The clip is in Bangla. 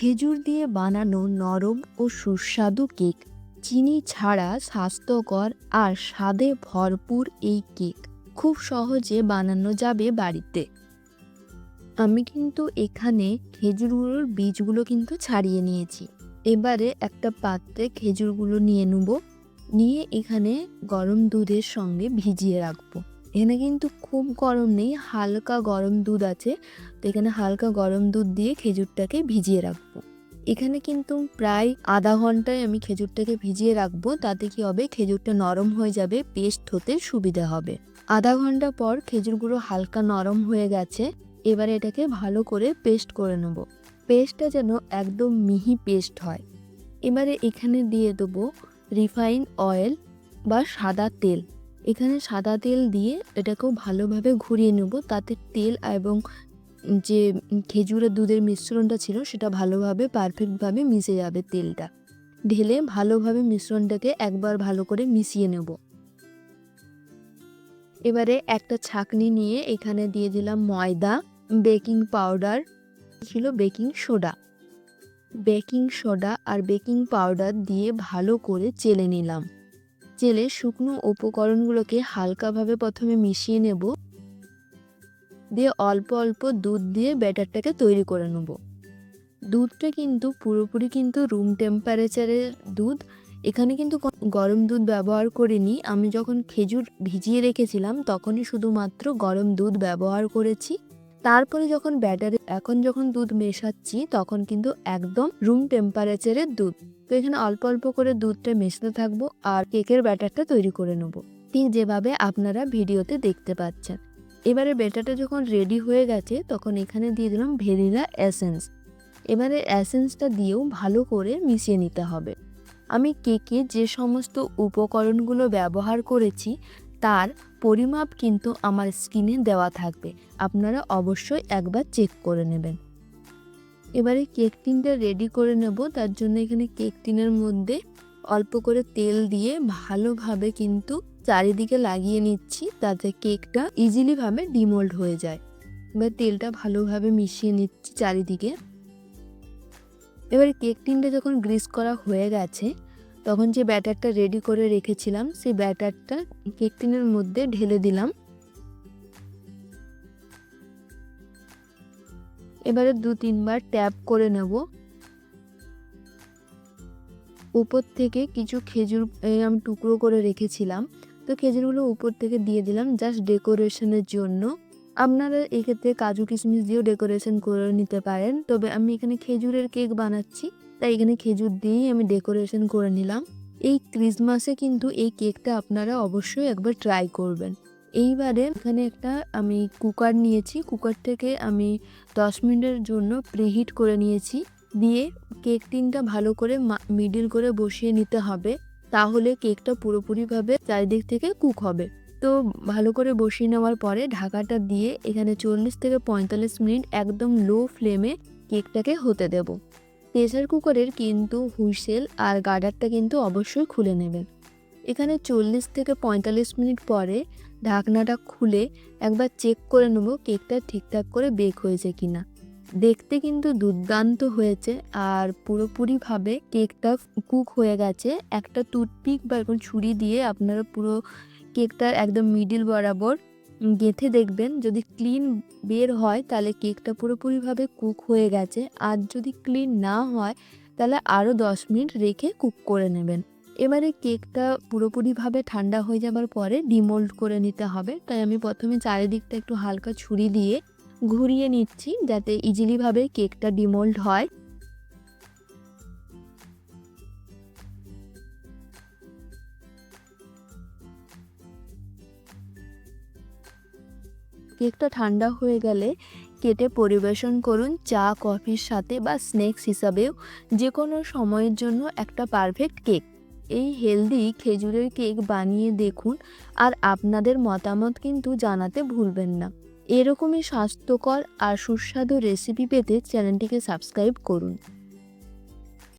খেজুর দিয়ে বানানো নরম ও সুস্বাদু কেক। চিনি ছাড়া স্বাস্থ্যকর আর স্বাদে ভরপুর এই কেক। খুব সহজে বানানো যাবে বাড়িতে। আমি কিন্তু এখানে খেজুরগুলোর বীজগুলো কিন্তু ছাড়িয়ে নিয়েছি। এবারে একটা পাত্রে খেজুরগুলো নিয়ে নেব। নিয়ে এখানে গরম দুধের সঙ্গে ভিজিয়ে রাখব। এখানে কিন্তু খুব গরম নেই, হালকা গরম দুধ আছে। তো এখানে হালকা গরম দুধ দিয়ে খেজুরটাকে ভিজিয়ে রাখব। এখানে কিন্তু প্রায় আধা ঘন্টায় আমি খেজুরটাকে ভিজিয়ে রাখব, তাতে কি হবে? খেজুরটা নরম হয়ে যাবে, পেস্ট হতে সুবিধা হবে। আধা ঘণ্টা পর খেজুরগুলো হালকা নরম হয়ে গেছে, এবারে এটাকে ভালো করে পেস্ট করে নেব। পেস্টটা যেন একদম মিহি পেস্ট হয়। এবারে এখানে দিয়ে দেবো রিফাইন অয়েল বা সাদা তেল। এখানে সাদা তেল দিয়ে এটাকেও ভালোভাবে ঘুরিয়ে নেব। তাতে তেল এবং যে খেজুরের দুধের মিশ্রণটা ছিল, সেটা ভালোভাবে পারফেক্টভাবে মিশে যাবে তেলটা। ঢেলে ভালোভাবে মিশ্রণটাকে একবার ভালো করে মিশিয়ে নেব। এবারে একটা ছাকনি নিয়ে এখানে দিয়ে দিলাম ময়দা, বেকিং পাউডার, ছিল বেকিং সোডা। বেকিং সোডা আর বেকিং পাউডার দিয়ে ভালো করে চেলে নিলাম। চেলে শুকনো উপকরণগুলোকে হালকাভাবে প্রথমে মিশিয়ে নেব। দিয়ে অল্প অল্প দুধ দিয়ে ব্যাটারটাকে তৈরি করে নেব। দুধটা কিন্তু পুরোপুরি কিন্তু রুম টেম্পারেচারের দুধ। এখানে কিন্তু গরম দুধ ব্যবহার করিনি। আমি যখন খেজুর ভিজিয়ে রেখেছিলাম, তখনই শুধুমাত্র গরম দুধ ব্যবহার করেছি। তারপরে যখন ব্যাটারে এখন যখন দুধ মেশাচ্ছি, তখন কিন্তু একদম রুম টেম্পারেচারের দুধ। তো এখানে অল্প অল্প করে দুধটা মেশাতে থাকব আর কেকের ব্যাটারটা তৈরি করে নেব। ঠিক যেভাবে আপনারা ভিডিওতে দেখতে পাচ্ছেন। এবারে ব্যাটারটা যখন রেডি হয়ে গেছে, তখন এখানে দিয়ে দিলাম ভেনিলা এসেন্স এবারে এসেন্সটা দিয়েও ভালো করে মিশিয়ে নিতে হবে। আমি কেকে যে সমস্ত উপকরণগুলো ব্যবহার করেছি তার পরিমাপ কিন্তু আমার স্ক্রিনে দেওয়া থাকবে। আপনারা অবশ্যই একবার চেক করে নেবেন। এবারে কেক টিনটা রেডি করে নেব। তার জন্য এখানে কেক টিনের মধ্যে অল্প করে তেল দিয়ে ভালোভাবে কিন্তু চারিদিকে লাগিয়ে নিচ্ছি। তাতে কেকটা ইজিলিভাবে ডিমোল্ড হয়ে যায়। এবার তেলটা ভালোভাবে মিশিয়ে নিচ্ছি চারিদিকে। এবার কেক টিনটা যখন গ্রিস করা হয়ে গেছে তখন যে ব্যাটারটা রেডি করে রেখেছিলাম, সেই ব্যাটারটা কেক টিনের মধ্যে ঢেলে দিলাম। এবারে দু তিনবার ট্যাপ করে নেব। উপর থেকে কিছু খেজুর আমি টুকরো করে রেখেছিলাম। তো খেজুরগুলো উপর থেকে দিয়ে দিলাম জাস্ট ডেকোরেশনের জন্য। আপনারা এক্ষেত্রে কাজু কিশমিশ দিয়েও ডেকোরেশন করে নিতে পারেন। তবে আমি এখানে খেজুরের কেক বানাচ্ছি। তাই এখানে খেজুর দিয়েই আমি ডেকোরেশন করে নিলাম। এই ক্রিসমাসে কিন্তু এই কেকটা আপনারা অবশ্যই একবার ট্রাই করবেন। এইবারে এখানে একটা আমি কুকার নিয়েছি। কুকার থেকে আমি দশ মিনিটের জন্য প্রিহিট করে নিয়েছি। দিয়ে কেক টিনটা ভালো করে মিডিল করে বসিয়ে নিতে হবে। তাহলে কেকটা পুরোপুরিভাবে চারিদিক থেকে কুক হবে। তো ভালো করে বসিয়ে নেওয়ার পরে ঢাকাটা দিয়ে এখানে চল্লিশ থেকে পঁয়তাল্লিশ মিনিট একদম লো ফ্লেমে কেকটাকে হতে দেব। প্রেসার কুকারের কিন্তু হুইসেল আর গার্ডারটা কিন্তু অবশ্যই খুলে নেবেন। এখানে চল্লিশ থেকে পঁয়তাল্লিশ মিনিট পরে ঢাকনাটা খুলে একবার চেক করে নেব কেকটা ঠিকঠাক করে বেক হয়েছে কিনা। দেখতে কিন্তু দুর্দান্ত হয়েছে আর পুরোপুরিভাবে কেকটা কুক হয়ে গেছে। একটা টুথপিক বা এরকম ছুরি দিয়ে আপনারা পুরো কেকটার একদম মিডিল বরাবর গেঁথে দেখবেন, যদি ক্লিন বের হয় তাহলে কেকটা পুরোপুরিভাবে কুক হয়ে গেছে। আর যদি ক্লিন না হয় তাহলে আরও দশ মিনিট রেখে কুক করে নেবেন। এবারে কেকটা পুরোপুরিভাবে ঠান্ডা হয়ে যাবার পরে ডিমোল্ড করে নিতে হবে। তাই আমি প্রথমে চারিদিকটা একটু হালকা ছুরি দিয়ে ঘুরিয়ে নিচ্ছি যাতে ইজিলিভাবে কেকটা ডিমোল্ড হয়। কেকটা ঠান্ডা হয়ে গেলে কেটে পরিবেশন করুন চা, কফির সাথে বা স্ন্যাক্স হিসাবেও যে কোনো সময়ের জন্য একটা পারফেক্ট কেক। এই হেলদি খেজুরের কেক বানিয়ে দেখুন আর আপনাদের মতামত কিন্তু জানাতে ভুলবেন না। এরকমই স্বাস্থ্যকর আর সুস্বাদু রেসিপি পেতে চ্যানেলটিকে সাবস্ক্রাইব করুন।